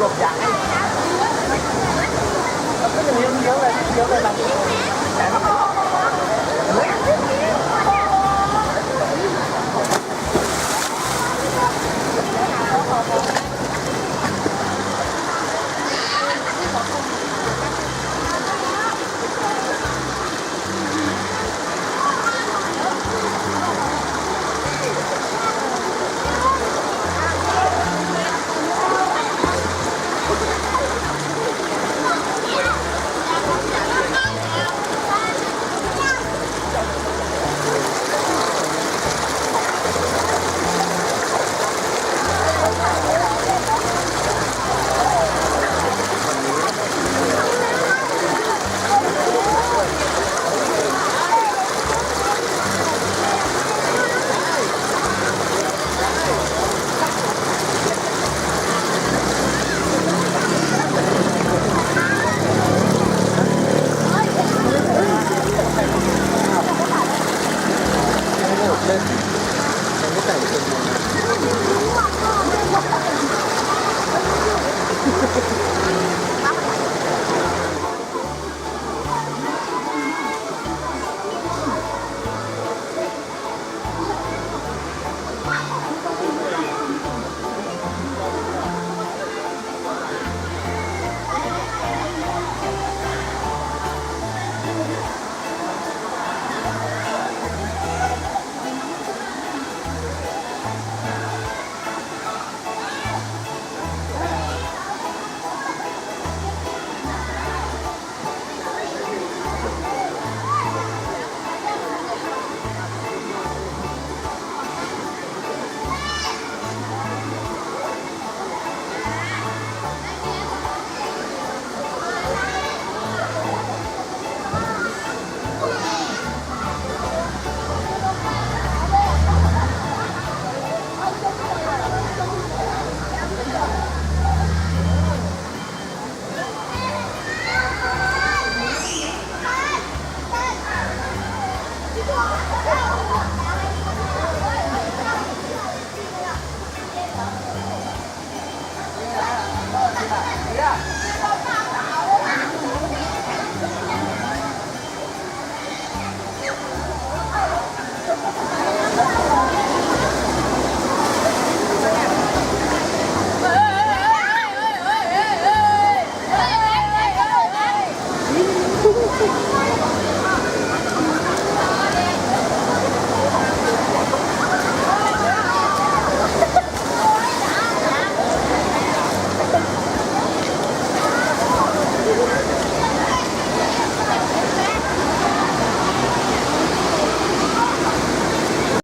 หลบยางให้เราก็จะเลี้ยวเลี้ยวเลยเลี้ยวเลยแบบ